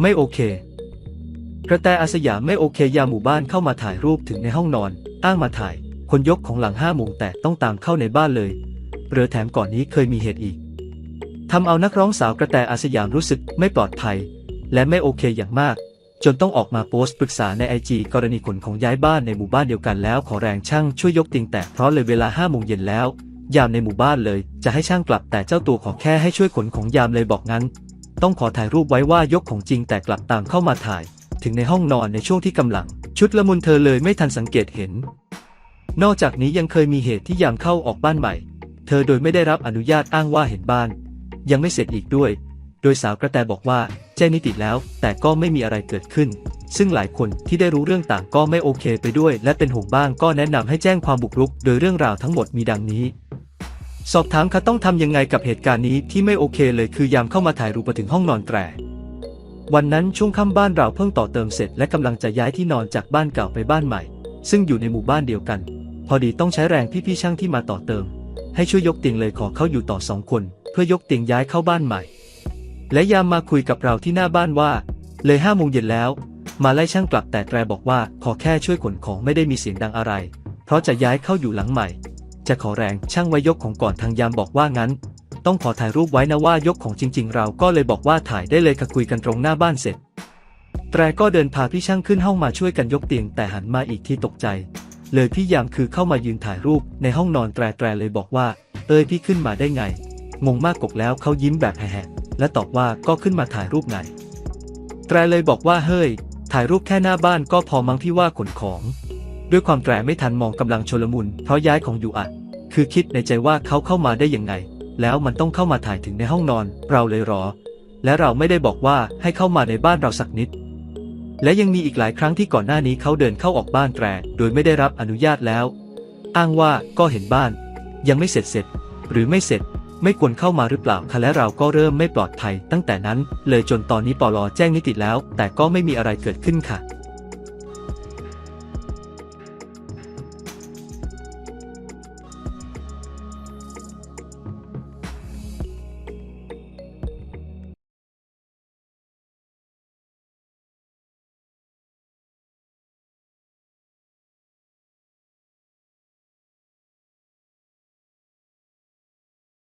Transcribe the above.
ไม่โอเค กระแตอาสยามไม่โอเคยามหมู่บ้านเข้ามาถ่ายรูปถึงในห้องนอน อ้างมาถ่าย คนยกของหลังห้าโมงแต่ต้องตามเข้าในบ้านเลยเรือแถมก่อนนี้เคยมีเหตุอีกทำเอานักร้องสาวกระแตอาสยามรู้สึกไม่ปลอดภัย และไม่โอเคอย่างมาก จนต้องออกมาโพสต์ปรึกษาในไอจีกรณีขนของย้ายบ้านในหมู่บ้านเดียวกันแล้วขอแรงช่างช่วยยกติงแต่เพราะเลยเวลาห้าโมงเย็นแล้ว ยามในหมู่บ้านเลย จะให้ช่างกลับแต่เจ้าตัวขอแค่ให้ช่วยขนของยามเลยบอกงั้น ต้องขอถ่ายรูปไว้ว่ายกของจริงแต่กลับตามเข้ามาถ่าย ถึงในห้องนอนในช่วงที่กำลัง ชุดละมุนเธอเลยไม่ทันสังเกตเห็น นอกจากนี้ยังเคยมีเหตุที่ยามเข้าออกบ้านใหม่ เธอโดยไม่ได้รับอนุญาตอ้างว่าเห็นบ้าน ยังไม่เสร็จอีกด้วย โดยสาวกระแตบอกว่าแจ้งนิติแล้ว แต่ก็ไม่มีอะไรเกิดขึ้น ซึ่งหลายคนที่ได้รู้เรื่องต่างก็ไม่โอเคไปด้วย และเป็นห่วงบ้างก็แนะนำให้แจ้งความบุกรุก โดยเรื่องราวทั้งหมดมีดังนี้ สอบถามค่ะต้องทำยังไงกับเหตุการณ์นี้ที่ไม่โอเคเลยคือยามเข้ามาถ่ายรูปถึงห้องนอนแตรวันนั้นช่วงค่ำบ้านเราเพิ่งต่อเติมเสร็จและกำลังจะย้ายที่นอนจากบ้านเก่าไปบ้านใหม่ ซึ่งอยู่ในหมู่บ้านเดียวกัน พอดีต้องใช้แรงพี่ๆช่างที่มาต่อเติม ให้ช่วยยกเตียงเลยขอเขาอยู่ต่อสองคน เพื่อยกเตียงย้ายเข้าบ้านใหม่ และยามมาคุยกับเราที่หน้าบ้านว่า เลยห้าโมงเย็นแล้ว มาไล่ช่างกลับแต่แตรบอกว่าขอแค่ช่วยขนของไม่ได้มีเสียงดังอะไร เพราะจะย้ายเข้าอยู่หลังใหม่ จะขอแรงช่างไว้ยกของก่อนทางยามบอกว่างั้น ต้องขอถ่ายรูปไว้นะว่ายกของจริง ๆ เราก็เลยบอกว่าถ่ายได้เลยค่ะคุยกันตรงหน้าบ้านเสร็จ แตรก็เดินพาพี่ช่างขึ้นห้องมาช่วยกันยกเตียงแต่หันมาอีกที่ตกใจ เลยพี่ยามคือเข้ามายืนถ่ายรูปในห้องนอนแตรแตรเลยบอกว่า เอ้ยพี่ขึ้นมาได้ไง งงมากกกแล้วเขายิ้มแบบแหะและตอบว่าก็ขึ้นมาถ่ายรูปไงแตรเลยบอกว่าเฮ้ย ถ่ายรูปแค่หน้าบ้านก็พอมั้งพี่ว่าขนของ ด้วยความแตรไม่ทันมองกำลังชลมุนเพราะย้ายของอยู่อัดคือคิดในใจว่าเขาเข้ามาได้ยังไง แล้วมันต้องเข้ามาถ่ายถึงในห้องนอน เราเลยรอ และเราไม่ได้บอกว่าให้เข้ามาในบ้านเราสักนิด และยังมีอีกหลายครั้งที่ก่อนหน้านี้เขาเดินเข้าออกบ้านแตรโดยไม่ได้รับอนุญาตแล้ว อ้างว่าก็เห็นบ้าน ยังไม่เสร็จเสร็จ หรือไม่เสร็จไม่ควรเข้ามาหรือเปล่าคะและเราก็เริ่มไม่ปลอดภัยตั้งแต่นั้น เลยจนตอนนี้ปลอแจ้งนิติแล้ว แต่ก็ไม่มีอะไรเกิดขึ้นค่ะ